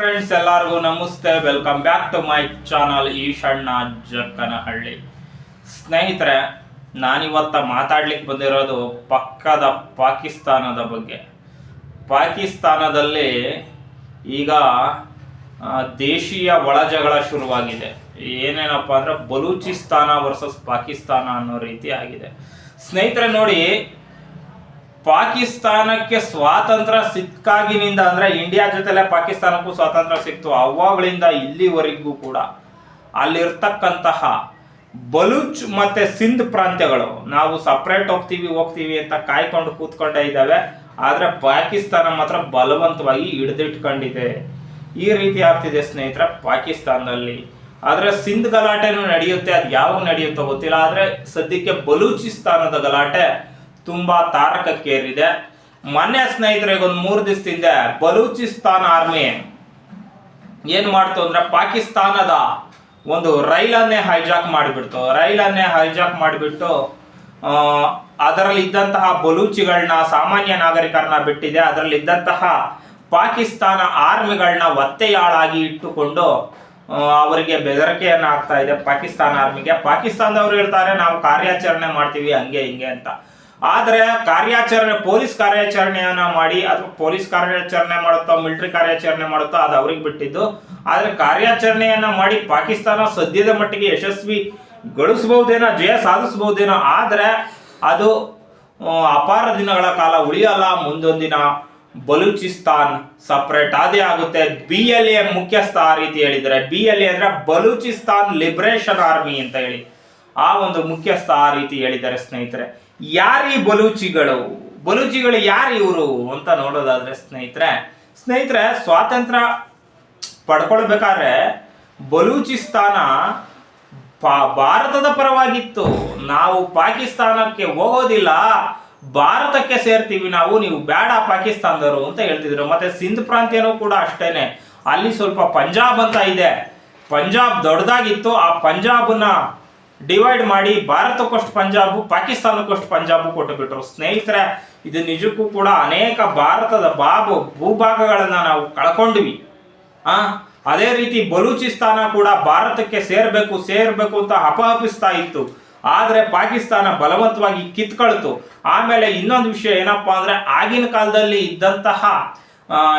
Friends ಎಲ್ಲರಿಗೂ ನಮಸ್ತೆ. Welcome back to my channel Eshanna Jakkanahalli. ಸ್ನೇಹಿತರೆ, ನಾನಿವತ್ತ ಮಾತಾಡ್ಲಿಕ್ಕೆ ಬಂದಿರೋದು ಪಕ್ಕದ ಪಾಕಿಸ್ತಾನದ ಬಗ್ಗೆ. ಪಾಕಿಸ್ತಾನದಲ್ಲಿ ಈಗ ದೇಶೀಯ ಒಳಜಗಳ ಶುರುವಾಗಿದೆ. ಏನೇನಪ್ಪ ಅಂದ್ರೆ, ಬಲೂಚಿಸ್ತಾನ ವರ್ಸಸ್ ಪಾಕಿಸ್ತಾನ ಅನ್ನೋ ರೀತಿ ಆಗಿದೆ. ಸ್ನೇಹಿತರೆ ನೋಡಿ ಪಾಕಿಸ್ತಾನಕ್ಕೆ ಸ್ವಾತಂತ್ರ್ಯ ಸಿಕ್ಕಾಗಿನಿಂದ ಅಂದ್ರೆ ಇಂಡಿಯಾ ಜೊತೆಲೆ ಪಾಕಿಸ್ತಾನಕ್ಕೂ ಸ್ವಾತಂತ್ರ್ಯ ಸಿಕ್ತು ಅವಾಗಳಿಂದ ಇಲ್ಲಿವರೆಗೂ ಕೂಡ. ಅಲ್ಲಿರ್ತಕ್ಕಂತಹ ಬಲೂಚ್ ಮತ್ತೆ ಸಿಂಧ್ ಪ್ರಾಂತ್ಯಗಳು, ನಾವು ಸಪ್ರೇಟ್ ಹೋಗ್ತೀವಿ ಹೋಗ್ತೀವಿ ಅಂತ ಕಾಯ್ಕೊಂಡು ಕೂತ್ಕೊಂಡೇ ಇದ್ದಾವೆ. ಆದ್ರೆ ಪಾಕಿಸ್ತಾನ ಮಾತ್ರ ಬಲವಂತವಾಗಿ ಹಿಡಿದಿಟ್ಕೊಂಡಿದೆ. ಈ ರೀತಿ ಆಗ್ತಿದೆ ಸ್ನೇಹಿತರೆ ಪಾಕಿಸ್ತಾನದಲ್ಲಿ. ಆದ್ರೆ ಸಿಂಧ್ ಗಲಾಟೆನೂ ನಡೆಯುತ್ತೆ ಅದು ಯಾವಾಗ ನಡೆಯುತ್ತೋ ಗೊತ್ತಿಲ್ಲ. ಆದ್ರೆ ಸದ್ಯಕ್ಕೆ ಬಲೂಚಿಸ್ತಾನದ ಗಲಾಟೆ ತುಂಬಾ ತಾರಕಕ್ಕೇರಿದೆ. ಮೊನ್ನೆ ಸ್ನೇಹಿತರಿಗೆ ಒಂದು ಮೂರು ದಿವಸದಿಂದ ಬಲೂಚಿಸ್ತಾನ ಆರ್ಮಿ ಏನ್ ಮಾಡ್ತು ಅಂದ್ರೆ ಪಾಕಿಸ್ತಾನದ ಒಂದು ರೈಲನ್ನೇ ಹೈಜಾಕ್ ಮಾಡಿಬಿಡ್ತು. ರೈಲನ್ನೇ ಹೈಜಾಕ್ ಮಾಡಿಬಿಟ್ಟು ಅದರಲ್ಲಿ ಇದ್ದಂತಹ ಬಲೂಚಿಗಳನ್ನ ಸಾಮಾನ್ಯ ನಾಗರಿಕರನ್ನ ಬಿಟ್ಟಿದೆ. ಅದರಲ್ಲಿ ಇದ್ದಂತಹ ಪಾಕಿಸ್ತಾನ ಆರ್ಮಿಗಳನ್ನ ಒತ್ತೆಯಾಳಾಗಿ ಇಟ್ಟುಕೊಂಡು ಅವರಿಗೆ ಬೆದರಿಕೆಯನ್ನ ಆಗ್ತಾ ಇದೆ ಪಾಕಿಸ್ತಾನ ಆರ್ಮಿಗೆ. ಪಾಕಿಸ್ತಾನದವರು ಹೇಳ್ತಾರೆ, ನಾವು ಕಾರ್ಯಾಚರಣೆ ಮಾಡ್ತೀವಿ, ಹಂಗೆ ಹಿಂಗೆ ಅಂತ. ಆದ್ರೆ ಕಾರ್ಯಾಚರಣೆ, ಪೊಲೀಸ್ ಕಾರ್ಯಾಚರಣೆಯನ್ನ ಮಾಡಿ ಅಥವಾ ಪೊಲೀಸ್ ಕಾರ್ಯಾಚರಣೆ ಮಾಡುತ್ತಾ, ಮಿಲಿಟರಿ ಕಾರ್ಯಾಚರಣೆ ಮಾಡುತ್ತಾ ಅದು ಅವ್ರಿಗೆ ಬಿಟ್ಟಿದ್ದು. ಆದರೆ ಕಾರ್ಯಾಚರಣೆಯನ್ನ ಮಾಡಿ ಪಾಕಿಸ್ತಾನ ಸದ್ಯದ ಮಟ್ಟಿಗೆ ಯಶಸ್ವಿ ಗಳಿಸಬಹುದೇನೋ ಜಯ ಸಾಧಿಸಬಹುದೇನೋ, ಆದರೆ ಅದು ಅಪಾರ ದಿನಗಳ ಕಾಲ ಉಳಿಯಲ್ಲ. ಮುಂದೊಂದಿನ ಬಲೂಚಿಸ್ತಾನ್ ಸಪ್ರೇಟ್ ಅದೇ ಆಗುತ್ತೆ. ಬಿ ಎಲ್ ಎ ಮುಖ್ಯಸ್ಥ ಆ ರೀತಿ ಹೇಳಿದ್ದಾರೆ ಬಿ ಎಲ್ ಎ ಅಂದ್ರೆ ಬಲೂಚಿಸ್ತಾನ್ ಲಿಬರೇಷನ್ ಆರ್ಮಿ ಅಂತ ಹೇಳಿ. ಆ ಒಂದು ಮುಖ್ಯಸ್ಥ ಆ ರೀತಿ ಹೇಳಿದ್ದಾರೆ ಸ್ನೇಹಿತರೆ. ಯಾರೀ ಬಲೂಚಿಗಳು? ಬಲೂಚಿಗಳು ಯಾರು ಇವರು ಅಂತ ನೋಡೋದಾದ್ರೆ ಸ್ನೇಹಿತರೆ ಸ್ನೇಹಿತರೆ, ಸ್ವಾತಂತ್ರ್ಯ ಪಡ್ಕೊಳ್ಬೇಕಾದ್ರೆ ಬಲೂಚಿಸ್ತಾನ ಪಾ- ಭಾರತದ ಪರವಾಗಿತ್ತು. ನಾವು ಪಾಕಿಸ್ತಾನಕ್ಕೆ ಹೋಗೋದಿಲ್ಲ. ಭಾರತಕ್ಕೆ ಸೇರ್ತೀವಿ ನಾವು, ನೀವು ಬೇಡ ಪಾಕಿಸ್ತಾನದವರು ಅಂತ ಹೇಳ್ತಿದ್ರು. ಮತ್ತೆ ಸಿಂಧ್ ಪ್ರಾಂತ್ಯನೂ ಕೂಡ ಅಷ್ಟೇನೆ. ಅಲ್ಲಿ ಸ್ವಲ್ಪ ಪಂಜಾಬ್ ಅಂತ ಇದೆ. ಪಂಜಾಬ್ ದೊಡ್ಡದಾಗಿತ್ತು. ಆ ಪಂಜಾಬ್ನ ಡಿವೈಡ್ ಮಾಡಿ ಭಾರತಕ್ಕೋಷ್ಟು ಪಂಜಾಬ್ ಪಾಕಿಸ್ತಾನಕ್ಕೋಷ್ಟು ಪಂಜಾಬ್ ಕೊಟ್ಟು ಬಿಟ್ರು. ಸ್ನೇಹಿತರೆ, ಇದು ನಿಜಕ್ಕೂ ಕೂಡ ಅನೇಕ ಭಾರತದ ಬಾಬು ಭೂಭಾಗಗಳನ್ನ ನಾವು ಕಳ್ಕೊಂಡ್ವಿ. ಆ, ಅದೇ ರೀತಿ ಬಲೂಚಿಸ್ತಾನ ಕೂಡ ಭಾರತಕ್ಕೆ ಸೇರ್ಬೇಕು ಸೇರ್ಬೇಕು ಅಂತ ಅಪಹಪಿಸ್ತಾ ಇತ್ತು. ಆದ್ರೆ ಪಾಕಿಸ್ತಾನ ಬಲವಂತವಾಗಿ ಕಿತ್ಕೊಳ್ತು. ಆಮೇಲೆ ಇನ್ನೊಂದು ವಿಷಯ ಏನಪ್ಪಾ ಅಂದ್ರೆ, ಆಗಿನ ಕಾಲದಲ್ಲಿ ಇದ್ದಂತಹ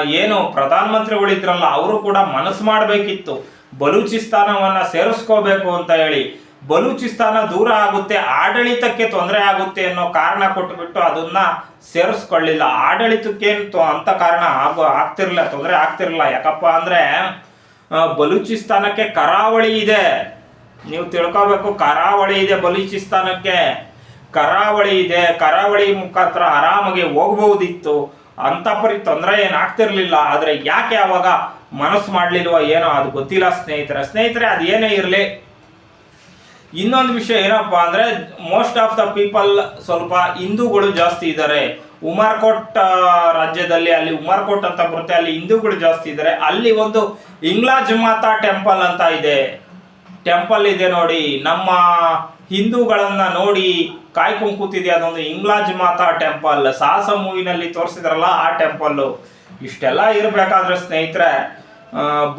ಏನು ಏನು ಪ್ರಧಾನಮಂತ್ರಿಗಳಿದ್ರಲ್ಲ ಅವರು ಕೂಡ ಮನಸ್ಸು ಮಾಡಬೇಕಿತ್ತು. ಬಲೂಚಿಸ್ತಾನವನ್ನ ಸೇರಿಸ್ಕೋಬೇಕು ಅಂತ ಹೇಳಿ. ಬಲೂಚಿಸ್ತಾನ ದೂರ ಆಗುತ್ತೆ, ಆಡಳಿತಕ್ಕೆ ತೊಂದರೆ ಆಗುತ್ತೆ ಅನ್ನೋ ಕಾರಣ ಕೊಟ್ಟುಬಿಟ್ಟು ಅದನ್ನ ಸೇರಿಸ್ಕೊಳ್ಳಿಲ್ಲ. ಆಡಳಿತಕ್ಕೇನು ತೊ- ಅಂತ ಕಾರಣ ಆಗೋ ಆಗ್ತಿರ್ಲಿಲ್ಲ ತೊಂದರೆ ಆಗ್ತಿರ್ಲಿಲ್ಲ ಯಾಕಪ್ಪ ಅಂದ್ರೆ ಬಲೂಚಿಸ್ತಾನಕ್ಕೆ ಕರಾವಳಿ ಇದೆ. ನೀವು ತಿಳ್ಕೊಬೇಕು, ಕರಾವಳಿ ಇದೆ ಬಲೂಚಿಸ್ತಾನಕ್ಕೆ. ಕರಾವಳಿ ಇದೆ. ಕರಾವಳಿ ಮುಖಾಂತರ ಆರಾಮಾಗಿ ಹೋಗ್ಬಹುದಿತ್ತು. ಅಂತ ಪರಿ ತೊಂದರೆ ಏನಾಗ್ತಿರ್ಲಿಲ್ಲ ಆದರೆ ಯಾಕೆ ಅವಾಗ ಮನಸ್ಸು ಮಾಡ್ಲಿಲ್ವ ಏನೋ ಅದು ಗೊತ್ತಿಲ್ಲ ಸ್ನೇಹಿತರೆ. ಸ್ನೇಹಿತರೆ, ಅದೇನೇ ಇರಲಿ ಇನ್ನೊಂದು ವಿಷಯ ಏನಪ್ಪಾ ಅಂದ್ರೆ ಮೋಸ್ಟ್ ಆಫ್ ದ ಪೀಪಲ್ ಸ್ವಲ್ಪ ಹಿಂದೂಗಳು ಜಾಸ್ತಿ ಇದ್ದಾರೆ. ಉಮರ್ಕೋಟ್ ರಾಜ್ಯದಲ್ಲಿ ಅಲ್ಲಿ ಉಮರ್ಕೋಟ್ ಅಂತ ಬರುತ್ತೆ, ಅಲ್ಲಿ ಹಿಂದೂಗಳು ಜಾಸ್ತಿ ಇದ್ದಾರೆ. ಅಲ್ಲಿ ಒಂದು ಇಂಗ್ಲಾಜ್ ಮಾತಾ ಟೆಂಪಲ್ ಅಂತ ಇದೆ. ಟೆಂಪಲ್ ಇದೆ ನೋಡಿ. ನಮ್ಮ ಹಿಂದೂಗಳನ್ನು ನೋಡಿ ಕಾಯ್ಕೊಂಡು ಕೂತಿದೆ ಅದೊಂದು ಇಂಗ್ಲಾಜ್ ಮಾತಾ ಟೆಂಪಲ್ ಸಾಹಸ ಮೂವಿನಲ್ಲಿ ತೋರಿಸಿದ್ರಲ್ಲ ಆ ಟೆಂಪಲ್ಲು ಇಷ್ಟೆಲ್ಲ ಇರಬೇಕಾದ್ರೆ ಸ್ನೇಹಿತರೆ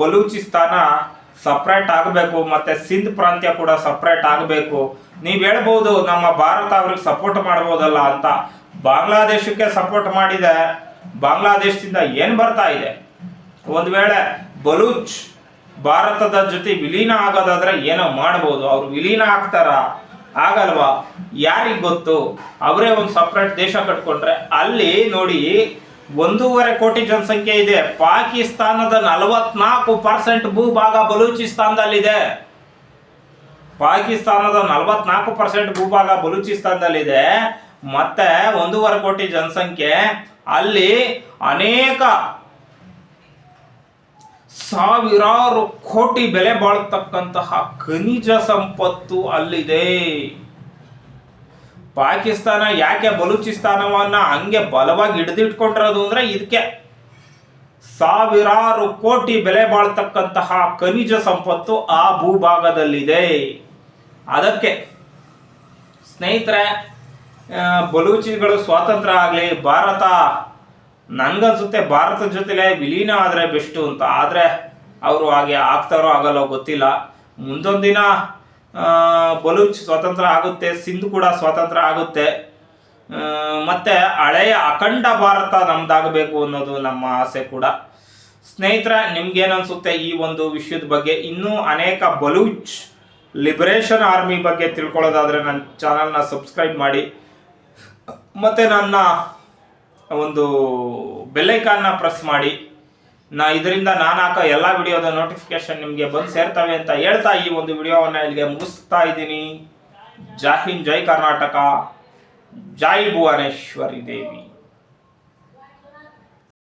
ಬಲೂಚಿಸ್ತಾನ ಸಪ್ರೇಟ್ ಆಗಬೇಕು, ಮತ್ತೆ ಸಿಂಧ್ ಪ್ರಾಂತ್ಯ ಕೂಡ ಸಪ್ರೇಟ್ ಆಗಬೇಕು. ನೀವು ಹೇಳ್ಬೋದು, ನಮ್ಮ ಭಾರತ ಅವ್ರಿಗೆ ಸಪೋರ್ಟ್ ಮಾಡ್ಬೋದಲ್ಲ ಅಂತ. ಬಾಂಗ್ಲಾದೇಶಕ್ಕೆ ಸಪೋರ್ಟ್ ಮಾಡಿದೆ. ಬಾಂಗ್ಲಾದೇಶದಿಂದ ಏನು ಬರ್ತಾ ಇದೆ? ಒಂದು ವೇಳೆ ಬಲೂಚ್ ಭಾರತದ ಜೊತೆ ವಿಲೀನ ಆಗೋದಾದ್ರೆ ಏನೋ ಮಾಡ್ಬೋದು. ಅವ್ರು ವಿಲೀನ ಆಗ್ತಾರ, ಆಗಲ್ವಾ? ಯಾರಿಗೆ ಗೊತ್ತು? ಅವರೇ ಒಂದು ಸಪ್ರೇಟ್ ದೇಶ ಕಟ್ಕೊಂಡ್ರೆ ಅಲ್ಲಿ ನೋಡಿ ಒಂದೂವರೆ ಕೋಟಿ ಜನಸಂಖ್ಯೆ ಇದೆ. ಪಾಕಿಸ್ತಾನದ ನಲವತ್ನಾಲ್ಕು ಪರ್ಸೆಂಟ್ ಭೂಭಾಗ ಬಲೂಚಿಸ್ತಾನದಲ್ಲಿದೆ. ಪಾಕಿಸ್ತಾನದ ನಲವತ್ನಾಲ್ಕು ಪರ್ಸೆಂಟ್ ಭೂಭಾಗ ಬಲೂಚಿಸ್ತಾನದಲ್ಲಿದೆ. ಮತ್ತೆ ಒಂದೂವರೆ ಕೋಟಿ ಜನಸಂಖ್ಯೆ. ಅಲ್ಲಿ ಅನೇಕ ಸಾವಿರಾರು ಕೋಟಿ ಬೆಲೆ ಬಾಳ್ತಕ್ಕಂತಹ ಖನಿಜ ಸಂಪತ್ತು ಅಲ್ಲಿದೆ. ಪಾಕಿಸ್ತಾನ ಯಾಕೆ ಬಲೂಚಿಸ್ತಾನವನ್ನ ಹಂಗೆ ಬಲವಾಗಿ ಹಿಡಿದಿಟ್ಕೊಂಡಿರೋದು ಅಂದ್ರೆ ಇದಕ್ಕೆ ಸಾವಿರಾರು ಕೋಟಿ ಬೆಲೆ ಬಾಳ್ತಕ್ಕಂತಹ ಖನಿಜ ಸಂಪತ್ತು ಆ ಭೂಭಾಗದಲ್ಲಿದೆ. ಅದಕ್ಕೆ ಸ್ನೇಹಿತರೆ ಬಲೂಚಿಗಳು ಸ್ವಾತಂತ್ರ್ಯ ಆಗಲಿ, ಭಾರತ ನನ್ಗನ್ಸುತ್ತೆ, ಭಾರತದ ಜೊತೆಲೆ ವಿಲೀನ ಆದರೆ ಬೆಸ್ಟು ಅಂತ. ಆದರೆ ಅವರು ಹಾಗೆ ಆಗ್ತಾರೋ ಆಗಲ್ಲೋ ಗೊತ್ತಿಲ್ಲ. ಮುಂದೊಂದು ದಿನ ಬಲೂಚ್ ಸ್ವಾತಂತ್ರ್ಯ ಆಗುತ್ತೆ, ಸಿಂಧ್ ಕೂಡ ಸ್ವಾತಂತ್ರ್ಯ ಆಗುತ್ತೆ. ಮತ್ತೆ ಹಳೆಯ ಅಖಂಡ ಭಾರತ ನಮ್ದಾಗಬೇಕು ಅನ್ನೋದು ನಮ್ಮ ಆಸೆ ಕೂಡ. ಸ್ನೇಹಿತರ ನಿಮ್ಗೇನು ಅನ್ಸುತ್ತೆ ಈ ಒಂದು ವಿಷಯದ ಬಗ್ಗೆ? ಇನ್ನೂ ಅನೇಕ ಬಲೂಚ್ ಲಿಬರೇಷನ್ ಆರ್ಮಿ ಬಗ್ಗೆ ತಿಳ್ಕೊಳ್ಳೋದಾದರೆ ನನ್ನ ಚಾನಲ್ನ ಸಬ್ಸ್ಕ್ರೈಬ್ ಮಾಡಿ. ಮತ್ತು ನನ್ನ ಒಂದು ಬೆಲ್ಲೈಕಾನ್ನ ಪ್ರೆಸ್ ಮಾಡಿ. ನಾ ಇದರಿಂದ ನಾನು ಹಾಕೋ ಎಲ್ಲ ವಿಡಿಯೋದ ನೋಟಿಫಿಕೇಶನ್ ನಿಮಗೆ ಬಂದು ಸೇರ್ತವೆ ಅಂತ ಹೇಳ್ತಾ ಈ ಒಂದು ವಿಡಿಯೋವನ್ನು ಇಲ್ಲಿಗೆ ಮುಗಿಸ್ತಾ ಇದ್ದೀನಿ. ಜೈ ಹಿಂದ್, ಜೈ ಕರ್ನಾಟಕ, ಜೈ ಭುವನೇಶ್ವರಿ ದೇವಿ.